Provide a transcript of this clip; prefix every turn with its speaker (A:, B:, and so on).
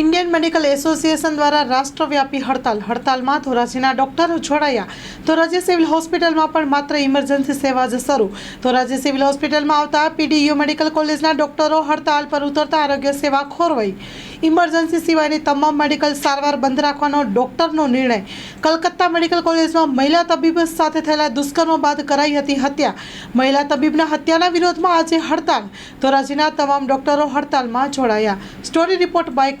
A: Indian medical association દ્વારા રાષ્ટ્રવ્યાપી હડતાલ. હડતાલમાં ધોરાજીના ડોક્ટરો જોડાયા ધોરાજી સિવિલ હોસ્પિટલમાં પણ માત્ર ઇમરજન્સી સેવા જ શરૂ. ધોરાજી સિવિલ હોસ્પિટલમાં આવતા પીડીયુ મેડિકલ કોલેજના ડોક્ટરો હડતાલ પર ઉતરતા આરોગ્ય સેવા ખોરવાઈ. ઇમરજન્સી સિવાયની તમામ મેડિકલ સારવાર બંધ રાખવાનો ડોક્ટરનો નિર્ણય. કલકત્તા મેડિકલ કોલેજમાં મહિલા તબીબ સાથે થયેલા દુષ્કર્મ બાદ કરાઈ હતી હત્યા. મહિલા તબીબના હત્યાના વિરોધમાં આજે હડતાલ. ધોરાજીના તમામ ડોક્ટરો હડતાલમાં જોડાયા. Story report by